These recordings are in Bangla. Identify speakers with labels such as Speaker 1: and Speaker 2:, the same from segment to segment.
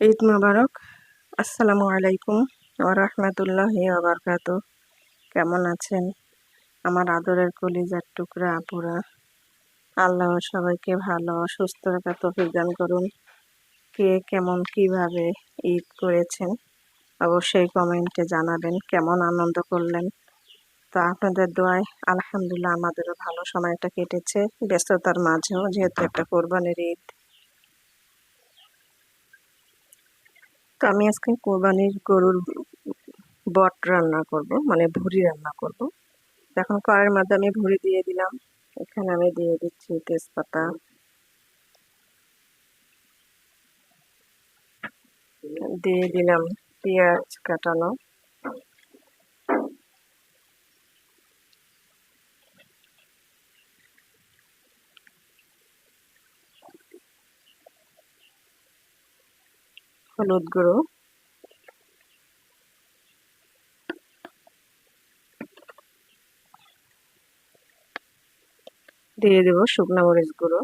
Speaker 1: ঈদ মোবারক। আসসালামু আলাইকুম রহমতুল্লাহি আবরকাত কেমন আছেন? আমার আদরের কলিজার টুকরা আপুরা। আল্লাহ সবাইকে ভালো সুস্থ রাখা তফিক দান করুন। কে কেমন কীভাবে ঈদ করেছেন? অবশ্যই কমেন্টে জানাবেন কেমন আনন্দ করলেন। তো আপনাদের দোয়ায় আলহামদুলিল্লাহ আমাদেরও ভালো সময়টা কেটেছে। ব্যস্ততার মাঝেও যেহেতু একটা কোরবানির ঈদ তো আমি আজকে কোরবানির গরুর বট রান্না করব মানে ভুড়ি রান্না করব। এখন কড়াইয়ের মধ্যে আমি ভুড়ি দিয়ে দিলাম। এখানে আমি দিয়ে দিচ্ছি তেজপাতা। দিয়ে দিলাম পেঁয়াজ কাটানো। হলুদ গুঁড়ো। দিয়ে দেব শুকনো মরিচ গুঁড়ো।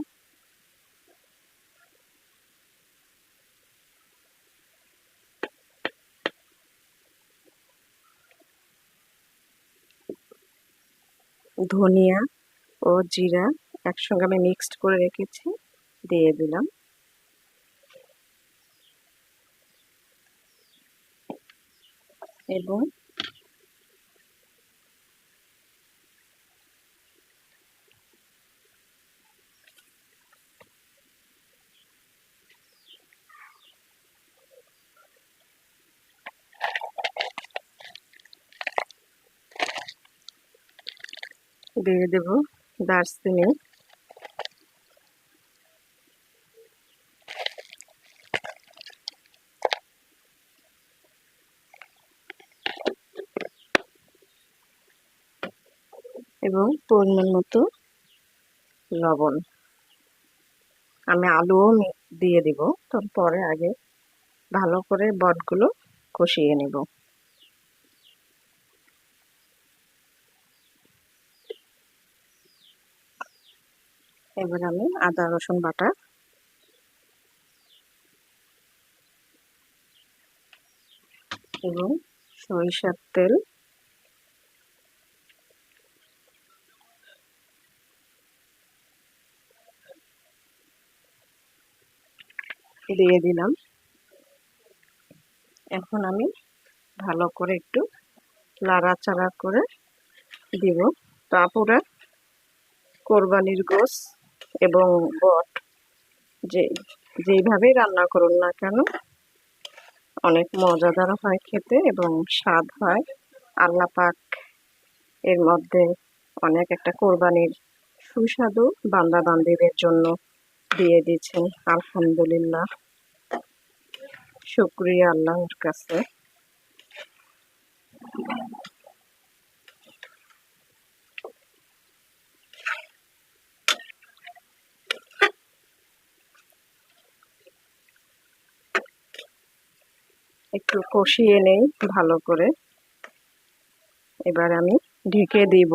Speaker 1: ধনিয়া ও জিরা একসঙ্গে আমি মিক্সড করে রেখেছি, দিয়ে দিলাম। এবং দিয়ে দেব দারচিনি। এবং পরিমাণ মতো লবণ। আমি আলুও দিয়ে দিব। তারপরে আগে ভালো করে বটগুলো কষিয়ে নেব। এবার আমি আদা, রসুন বাটা এবং সরিষার তেল দিয়ে দিলাম। এখন আমি ভালো করে একটু লাড়াচাড়া করে দিব। তারপরে কোরবানির গোস এবং বট যে, যেইভাবেই রান্না করুন না কেন, অনেক মজাদার হয় খেতে এবং স্বাদ হয়। আল্লাহ পাক এর মধ্যে অনেক একটা কোরবানির সুস্বাদু বান্দা বান্দিদের জন্য দিয়ে দিয়েছেন, আলহামদুলিল্লাহ। শুক্রিয়া আল্লাহর কাছে। একটু কষিয়ে নেই, ভালো করে। এবার আমি ঢেকে দিব।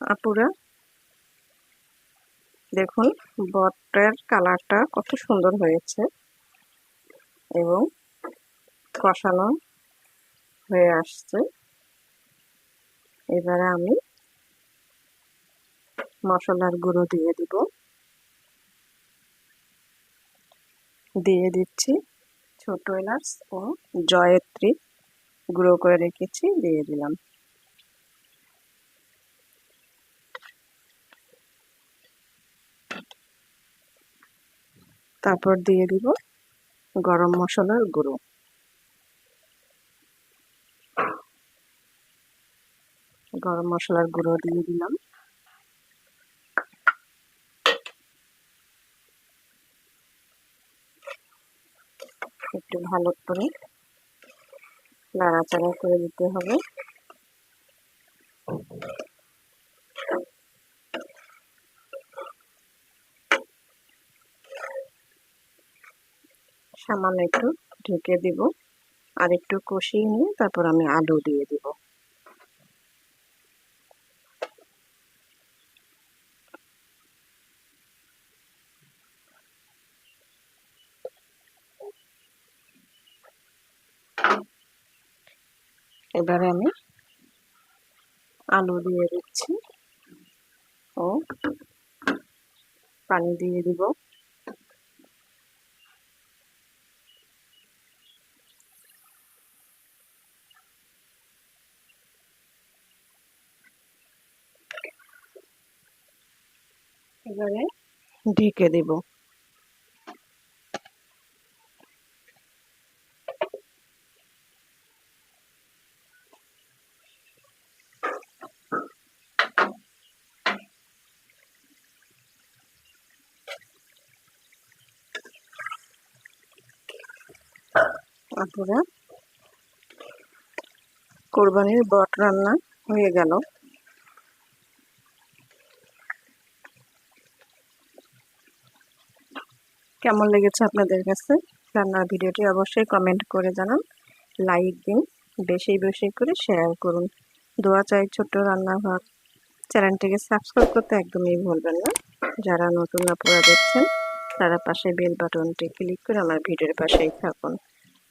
Speaker 1: আপুরা। দেখুন, বটের কালারটা কত সুন্দর হয়েছে এবং কষানো হয়ে আসছে। এবারে আমি মশলার গুঁড়ো দিয়ে দিব। দিয়ে দিচ্ছি ছোট এলাচ ও জয়ত্রী গুঁড়ো করে রেখেছি, দিয়ে দিলাম। তারপর দিয়ে দিব গরম মশলার গুঁড়ো। গরম মশলার গুঁড়ো দিয়ে দিলাম। একটু ভালো করে নাড়াচাড়া করে দিতে হবে। সামান্য একটু ঢেকে দিব। আর একটু কষিয়ে নিয়ে তারপর আমি আলু দিয়ে দিব। এবারে আমি আলু দিয়ে দিচ্ছি। ও, পানি দিয়ে দিব। এবারে ঢেকে দেব। আপুরা কোরবানির বট রান্না হয়ে গেল। কেমন লেগেছে আপনাদের কাছে? রান্নার ভিডিওটি অবশ্যই কমেন্ট করে জানান। লাইক দিন, বেশি বেশি করে শেয়ার করুন। দোয়া চাই ছোট্ট রান্নাঘর চ্যানেলটিকে সাবস্ক্রাইব করতে একদমই ভুলবেন না। যারা নতুন আপুরা দেখছেন, তারা পাশে বেল বাটনটি ক্লিক করে আমার ভিডিওর পাশেই থাকুন।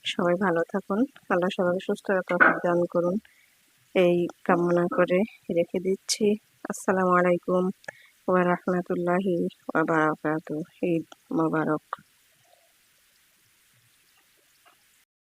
Speaker 1: সবাই ভালো থাকুন, আল্লাহ সবাইকে সুস্থ তফিক দান করুন। এই কামনা করে রেখে দিচ্ছি। আসসালামু আলাইকুম। ওয়া রাহমাতুল্লাহি ওয়া বারাকাতুহু। ঈদ মোবারক।